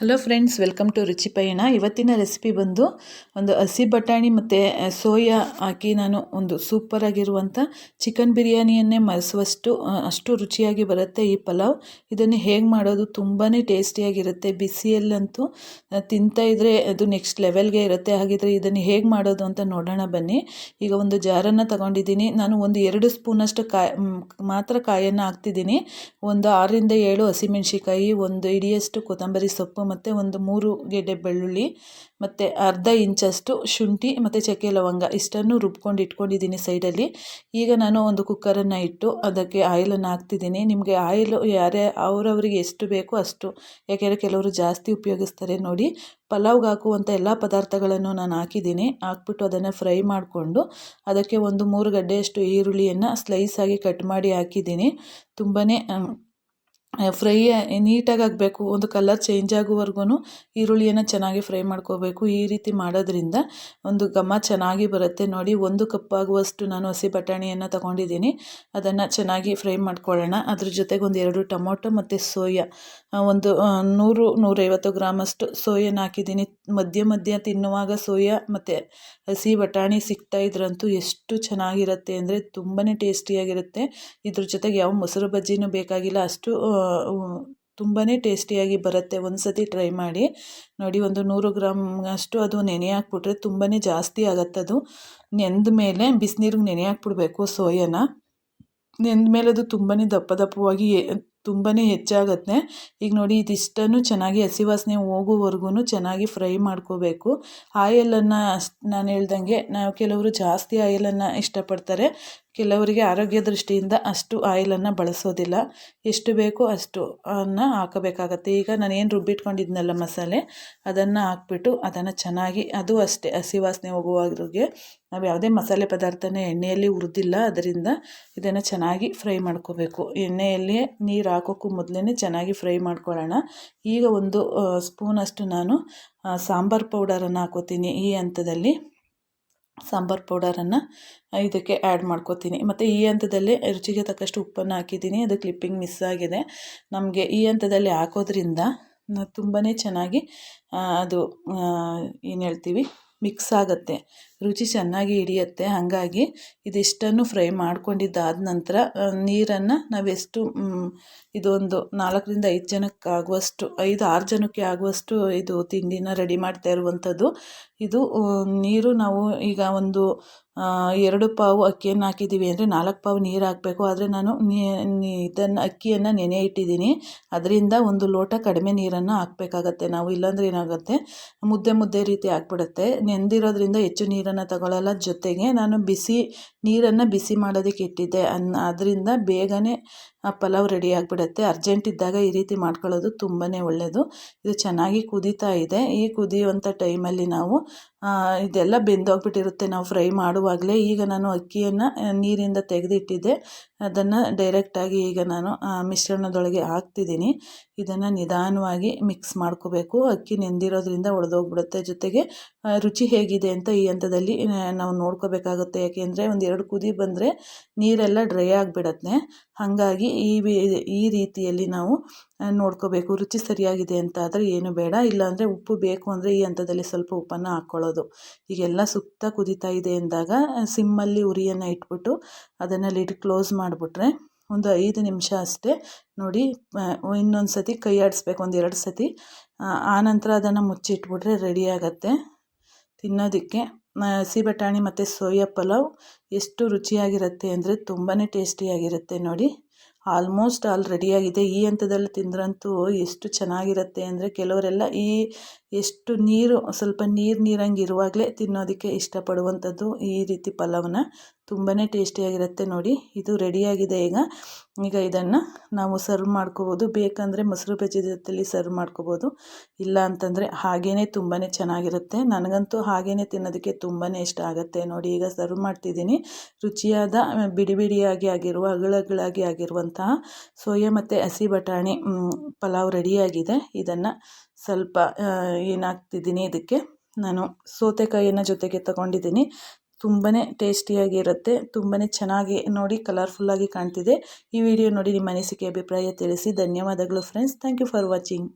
Hello friends welcome to ರುಚಿ ಪಯಣ ಇವತ್ತಿನ ರೆಸಿಪಿ ಬಂದು ಒಂದು ಹಸಿ ಬಟಾಣಿ ಮತ್ತು ಸೋಯಾ ಹಾಕಿ ನಾನು ಒಂದು ಸೂಪರಾಗಿರುವಂಥ ಚಿಕನ್ ಬಿರಿಯಾನಿಯನ್ನೇ ಮರೆಸುವಷ್ಟು ಅಷ್ಟು ರುಚಿಯಾಗಿ ಬರುತ್ತೆ ಈ ಪಲಾವ್. ಇದನ್ನು ಹೇಗೆ ಮಾಡೋದು ತುಂಬಾ ಟೇಸ್ಟಿಯಾಗಿರುತ್ತೆ ಬಿಸಿಯಲ್ಲಂತೂ ತಿಂತಾ ಇದ್ದರೆ ಅದು ನೆಕ್ಸ್ಟ್ ಲೆವೆಲ್ಗೆ ಇರುತ್ತೆ. ಹಾಗಿದ್ರೆ ಇದನ್ನು ಹೇಗೆ ಮಾಡೋದು ಅಂತ ನೋಡೋಣ ಬನ್ನಿ. ಈಗ ಒಂದು ಜಾರನ್ನು ತಗೊಂಡಿದ್ದೀನಿ. ನಾನು ಒಂದು ಎರಡು ಸ್ಪೂನಷ್ಟು ಕಾಯಿ ಮಾತ್ರ ಕಾಯನ್ನು ಹಾಕ್ತಿದ್ದೀನಿ. ಒಂದು ಆರರಿಂದ ಏಳು ಹಸಿಮೆಣ್ಸಿಕಾಯಿ ಒಂದು ಇಡಿಯಷ್ಟು ಕೊತ್ತಂಬರಿ ಸೊಪ್ಪು ಮತ್ತು ಒಂದು ಮೂರು ಗೆಡ್ಡೆ ಬೆಳ್ಳುಳ್ಳಿ ಮತ್ತು ಅರ್ಧ ಇಂಚಷ್ಟು ಶುಂಠಿ ಮತ್ತು ಚಕ್ಕೆ ಲವಂಗ ಇಷ್ಟನ್ನು ರುಬ್ಕೊಂಡು ಇಟ್ಕೊಂಡಿದ್ದೀನಿ ಸೈಡಲ್ಲಿ ಈಗ ನಾನು ಒಂದು ಕುಕ್ಕರನ್ನು ಇಟ್ಟು ಅದಕ್ಕೆ ಆಯಿಲನ್ನು ಹಾಕ್ತಿದ್ದೀನಿ. ನಿಮಗೆ ಆಯಿಲು ಯಾರೇ ಅವರವರಿಗೆ ಎಷ್ಟು ಬೇಕೋ ಅಷ್ಟು, ಯಾಕೆಂದರೆ ಕೆಲವರು ಜಾಸ್ತಿ ಉಪಯೋಗಿಸ್ತಾರೆ ನೋಡಿ. ಪಲಾವ್ಗೆ ಹಾಕುವಂಥ ಎಲ್ಲ ಪದಾರ್ಥಗಳನ್ನು ನಾನು ಹಾಕಿದ್ದೀನಿ. ಹಾಕ್ಬಿಟ್ಟು ಅದನ್ನು ಫ್ರೈ ಮಾಡಿಕೊಂಡು ಅದಕ್ಕೆ ಒಂದು ಮೂರು ಗಡ್ಡೆಯಷ್ಟು ಈರುಳ್ಳಿಯನ್ನು ಸ್ಲೈಸಾಗಿ ಕಟ್ ಮಾಡಿ ಹಾಕಿದ್ದೀನಿ. ತುಂಬಾ ಫ್ರೈ ನೀಟಾಗಿ ಆಗಬೇಕು ಒಂದು ಕಲರ್ ಚೇಂಜ್ ಆಗುವವರೆಗೂ ಈರುಳ್ಳಿಯನ್ನು ಚೆನ್ನಾಗಿ ಫ್ರೈ ಮಾಡ್ಕೋಬೇಕು. ಈ ರೀತಿ ಮಾಡೋದ್ರಿಂದ ಒಂದು ಘಮ ಚೆನ್ನಾಗಿ ಬರುತ್ತೆ. ನೋಡಿ, ಒಂದು ಕಪ್ ಆಗುವಷ್ಟು ನಾನು ಹಸಿ ಬಟಾಣಿಯನ್ನು ತಗೊಂಡಿದ್ದೀನಿ. ಅದನ್ನು ಚೆನ್ನಾಗಿ ಫ್ರೈ ಮಾಡ್ಕೊಳ್ಳೋಣ. ಅದ್ರ ಜೊತೆಗೆ ಒಂದು ಎರಡು ಟೊಮೊಟೊ ಮತ್ತು ಸೋಯಾ. ಒಂದು ನೂರು, ನೂರೈವತ್ತು ಗ್ರಾಮಷ್ಟು ಸೋಯನ್ನು ಹಾಕಿದ್ದೀನಿ. ಮಧ್ಯ ಮಧ್ಯ ತಿನ್ನುವಾಗ ಸೋಯಾ ಮತ್ತು ಹಸಿ ಬಟಾಣಿ ಸಿಗ್ತಾ ಇದ್ರಂತೂ ಎಷ್ಟು ಚೆನ್ನಾಗಿರುತ್ತೆ ಅಂದರೆ ತುಂಬಾ ಟೇಸ್ಟಿಯಾಗಿರುತ್ತೆ ಇದ್ರ ಜೊತೆಗೆ ಯಾವ ಮೊಸರು ಬಜ್ಜಿನೂ ಬೇಕಾಗಿಲ್ಲ. ಅಷ್ಟು ತುಂಬಾ ಟೇಸ್ಟಿಯಾಗಿ ಬರುತ್ತೆ. ಒಂದು ಸತಿ ಟ್ರೈ ಮಾಡಿ. ನೋಡಿ, ಒಂದು ನೂರು ಗ್ರಾಮ್ ಅಷ್ಟು ಅದು ನೆನೆ ಹಾಕ್ಬಿಟ್ರೆ ತುಂಬಾ ಜಾಸ್ತಿ ಆಗುತ್ತೆ ಅದು. ನೆಂದ ಮೇಲೆ ಬಿಸಿನೀರಿಗೆ ನೆನೆ ಹಾಕ್ಬಿಡ್ಬೇಕು ಸೋಯಾನ. ನೆಂದ ಮೇಲೆ ಅದು ತುಂಬಾ ದಪ್ಪ ದಪ್ಪವಾಗಿ ತುಂಬಾ ಹೆಚ್ಚಾಗತ್ತೆ. ಈಗ ನೋಡಿ, ಇದಿಷ್ಟನ್ನು ಚೆನ್ನಾಗಿ ಹಸಿ ವಾಸನೆ ಚೆನ್ನಾಗಿ ಫ್ರೈ ಮಾಡ್ಕೋಬೇಕು. ಆಯಲನ್ನು ನಾನು ಹೇಳ್ದಂಗೆ, ನಾವು ಕೆಲವರು ಜಾಸ್ತಿ ಆಯಿಲನ್ನು ಇಷ್ಟಪಡ್ತಾರೆ. ಕೆಲವರಿಗೆ ಆರೋಗ್ಯ ದೃಷ್ಟಿಯಿಂದ ಅಷ್ಟು ಆಯಿಲನ್ನು ಬಳಸೋದಿಲ್ಲ. ಎಷ್ಟು ಬೇಕೋ ಅಷ್ಟು ಅನ್ನು ಹಾಕಬೇಕಾಗತ್ತೆ. ಈಗ ನಾನು ಏನು ರುಬ್ಬಿಟ್ಕೊಂಡಿದ್ನಲ್ಲ ಮಸಾಲೆ, ಅದನ್ನು ಹಾಕ್ಬಿಟ್ಟು ಅದನ್ನು ಚೆನ್ನಾಗಿ, ಅದು ಅಷ್ಟೇ ಹಸಿ ವಾಸನೆ ಹೋಗುವಾಗೆ ನಾವು ಯಾವುದೇ ಮಸಾಲೆ ಪದಾರ್ಥನ ಎಣ್ಣೆಯಲ್ಲಿ ಹುರಿದಿಲ್ಲ. ಅದರಿಂದ ಇದನ್ನು ಚೆನ್ನಾಗಿ ಫ್ರೈ ಮಾಡ್ಕೋಬೇಕು. ಎಣ್ಣೆಯಲ್ಲಿ ನೀರು ಹಾಕೋಕ್ಕೂ ಮೊದಲೇ ಚೆನ್ನಾಗಿ ಫ್ರೈ ಮಾಡ್ಕೊಳ್ಳೋಣ. ಈಗ ಒಂದು ಸ್ಪೂನಷ್ಟು ನಾನು ಸಾಂಬಾರು ಪೌಡರನ್ನು ಹಾಕೋತೀನಿ ಈ ಹಂತದಲ್ಲಿ. ಸಾಂಬಾರು ಪೌಡರನ್ನು ಇದಕ್ಕೆ ಆ್ಯಡ್ ಮಾಡ್ಕೋತೀನಿ. ಮತ್ತು ಈ ಹಂತದಲ್ಲಿ ರುಚಿಗೆ ತಕ್ಕಷ್ಟು ಉಪ್ಪನ್ನು ಹಾಕಿದ್ದೀನಿ. ಅದು ಕ್ಲಿಪ್ಪಿಂಗ್ ಮಿಸ್ ಆಗಿದೆ. ನಮಗೆ ಈ ಹಂತದಲ್ಲಿ ಹಾಕೋದ್ರಿಂದ ತುಂಬಾ ಚೆನ್ನಾಗಿ ಅದು ಏನು ಹೇಳ್ತೀವಿ ಮಿಕ್ಸ್ ಆಗುತ್ತೆ. ರುಚಿ ಚೆನ್ನಾಗಿ ಹಿಡಿಯುತ್ತೆ. ಹಾಗಾಗಿ ಇದಿಷ್ಟನ್ನು ಫ್ರೈ ಮಾಡ್ಕೊಂಡಿದ್ದಾದ ನಂತರ ನೀರನ್ನು ನಾವೆಷ್ಟು ಇದೊಂದು ನಾಲ್ಕರಿಂದ ಐದು ಜನಕ್ಕೆ ಆಗುವಷ್ಟು, ಐದು, ಆರು ಜನಕ್ಕೆ ಆಗುವಷ್ಟು ಇದು ತಿಂಡಿನ ರೆಡಿ ಮಾಡ್ತಾ ಇರುವಂಥದ್ದು. ಇದು ನೀರು ನಾವು ಈಗ ಒಂದು ಎರಡು ಪಾವು ಅಕ್ಕಿಯನ್ನು ಹಾಕಿದ್ದೀವಿ ಅಂದರೆ ನಾಲ್ಕು ಪಾವು ನೀರು ಹಾಕಬೇಕು. ಆದರೆ ನಾನು ಇದನ್ನು, ಅಕ್ಕಿಯನ್ನು ನೆನೆ ಇಟ್ಟಿದ್ದೀನಿ. ಅದರಿಂದ ಒಂದು ಲೋಟ ಕಡಿಮೆ ನೀರನ್ನು ಹಾಕಬೇಕಾಗತ್ತೆ. ನಾವು ಇಲ್ಲಾಂದರೆ ಏನಾಗುತ್ತೆ, ಮುದ್ದೆ ಮುದ್ದೆ ರೀತಿ ಆಗಿಬಿಡುತ್ತೆ ನೆಂದಿರೋದ್ರಿಂದ ಹೆಚ್ಚು ನೀರನ್ನು ತಗೊಳ್ಳಲ್ಲ ಜೊತೆಗೆ ನಾನು ಬಿಸಿ ನೀರನ್ನು ಬಿಸಿ ಮಾಡೋದಕ್ಕೆ ಇಟ್ಟಿದ್ದೆ. ಅನ್ ಅದರಿಂದ ಬೇಗನೆ ಆ ಪಲಾವ್ ರೆಡಿ ಆಗಿಬಿಡುತ್ತೆ. ಅರ್ಜೆಂಟ್ ಇದ್ದಾಗ ಈ ರೀತಿ ಮಾಡ್ಕೊಳ್ಳೋದು ತುಂಬಾ ಒಳ್ಳೆಯದು ಇದು ಚೆನ್ನಾಗಿ ಕುದೀತಾ ಇದೆ. ಈ ಕುದಿಯುವಂಥ ಟೈಮಲ್ಲಿ ನಾವು ಇದೆಲ್ಲ ಬೆಂದೋಗ್ಬಿಟ್ಟಿರುತ್ತೆ. ನಾವು ಫ್ರೈ ಮಾಡುವಾಗಲೇ ಈಗ ನಾನು ಅಕ್ಕಿಯನ್ನು ನೀರಿಂದ ತೆಗೆದಿಟ್ಟಿದ್ದೆ. ಅದನ್ನು ಡೈರೆಕ್ಟಾಗಿ ಈಗ ನಾನು ಮಿಶ್ರಣದೊಳಗೆ ಹಾಕ್ತಿದ್ದೀನಿ. ಇದನ್ನು ನಿಧಾನವಾಗಿ ಮಿಕ್ಸ್ ಮಾಡ್ಕೋಬೇಕು. ಅಕ್ಕಿ ನೆಂದಿರೋದ್ರಿಂದ ಒಡೆದೋಗ್ಬಿಡುತ್ತೆ ಜೊತೆಗೆ ರುಚಿ ಹೇಗಿದೆ ಅಂತ ಈ ಹಂತದಲ್ಲಿ ನಾವು ನೋಡ್ಕೋಬೇಕಾಗುತ್ತೆ. ಯಾಕೆಂದರೆ ಒಂದು ಎರಡು ಕುದಿ ಬಂದರೆ ನೀರೆಲ್ಲ ಡ್ರೈ ಆಗಿಬಿಡತ್ತೆ. ಹಾಗಾಗಿ ಈ ಈ ರೀತಿಯಲ್ಲಿ ನಾವು ನೋಡ್ಕೋಬೇಕು. ರುಚಿ ಸರಿಯಾಗಿದೆ ಅಂತ ಆದರೆ ಏನು ಬೇಡ. ಇಲ್ಲಾಂದರೆ ಉಪ್ಪು ಬೇಕು ಅಂದರೆ ಈ ಹಂತದಲ್ಲಿ ಸ್ವಲ್ಪ ಉಪ್ಪನ್ನು ಹಾಕ್ಕೊಳ್ಳೋದು ಈಗೆಲ್ಲ ಸುತ್ತ ಕುದೀತಾ ಇದೆ ಎಂದಾಗ ಸಿಮ್ಮಲ್ಲಿ ಉರಿಯನ್ನು ಇಟ್ಬಿಟ್ಟು ಅದನ್ನು ಲಿಡ್ ಕ್ಲೋಸ್ ಮಾಡಿಬಿಟ್ರೆ ಒಂದು ಐದು ನಿಮಿಷ ಅಷ್ಟೇ ನೋಡಿ ಇನ್ನೊಂದು ಸತಿ ಕೈ ಆಡಿಸ್ಬೇಕು, ಒಂದು ಎರಡು ಸತಿ. ಆನಂತರ ಅದನ್ನು ಮುಚ್ಚಿಟ್ಬಿಟ್ರೆ ರೆಡಿ ಆಗುತ್ತೆ. ತಿನ್ನೋದಕ್ಕೆ ಹಸಿ ಬಟಾಣಿ ಮತ್ತು ಸೋಯಾ ಪಲಾವ್ ಎಷ್ಟು ರುಚಿಯಾಗಿರುತ್ತೆ ಅಂದರೆ ತುಂಬಾ ಟೇಸ್ಟಿಯಾಗಿರುತ್ತೆ ನೋಡಿ. ಆಲ್ಮೋಸ್ಟ್ ಆಲ್ ರೆಡಿಯಾಗಿದೆ. ಈ ಹಂತದಲ್ಲಿ ತಿಂದ್ರಂತೂ ಎಷ್ಟು ಚೆನ್ನಾಗಿರುತ್ತೆ ಅಂದರೆ ಕೆಲವರೆಲ್ಲ ಈ ಎಷ್ಟು ನೀರು, ಸ್ವಲ್ಪ ನೀರು ನೀರಂಗೆ ಇರುವಾಗಲೇ ತಿನ್ನೋದಕ್ಕೆ ಇಷ್ಟಪಡುವಂಥದ್ದು ಈ ರೀತಿ ಪಲಾವನ್ನ ತುಂಬಾ ಟೇಸ್ಟಿಯಾಗಿರುತ್ತೆ ನೋಡಿ, ಇದು ರೆಡಿಯಾಗಿದೆ ಈಗ. ಈಗ ಇದನ್ನು ನಾವು ಸರ್ವ್ ಮಾಡ್ಕೋಬೋದು. ಬೇಕಂದರೆ ಮೊಸರು ಬಜ್ಜಿ ಸರ್ವ್ ಮಾಡ್ಕೋಬೋದು. ಇಲ್ಲ ಅಂತಂದರೆ ಹಾಗೇ ತುಂಬಾ ಚೆನ್ನಾಗಿರುತ್ತೆ. ನನಗಂತೂ ಹಾಗೇ ತಿನ್ನೋದಕ್ಕೆ ತುಂಬಾ ಇಷ್ಟ ಆಗುತ್ತೆ ನೋಡಿ. ಈಗ ಸರ್ವ್ ಮಾಡ್ತಿದ್ದೀನಿ. ರುಚಿಯಾದ ಬಿಡಿ ಬಿಡಿಯಾಗಿ ಆಗಿರುವ, ಅಗಳಗಳಾಗಿ ಆಗಿರುವಂತಹ ಸೋಯಾ ಮತ್ತು ಹಸಿ ಬಟಾಣಿ ಪಲಾವ್ ರೆಡಿಯಾಗಿದೆ. ಇದನ್ನು ಸ್ವಲ್ಪ ಏನಾಗ್ತಿದ್ದೀನಿ ಇದಕ್ಕೆ. ನಾನು ಸೌತೆಕಾಯಿಯನ್ನು ಜೊತೆಗೆ ತಗೊಂಡಿದ್ದೀನಿ. ತುಂಬಾ ಟೇಸ್ಟಿಯಾಗಿರುತ್ತೆ. ತುಂಬಾ ಚೆನ್ನಾಗಿ ನೋಡಿ ಕಲರ್ಫುಲ್ಲಾಗಿ ಕಾಣ್ತಿದೆ. ಈ ವಿಡಿಯೋ ನೋಡಿ ನಿಮ್ಮ ಅನಿಸಿಕೆ, ಅಭಿಪ್ರಾಯ ತಿಳಿಸಿ. ಧನ್ಯವಾದಗಳು friends. Thank you for watching.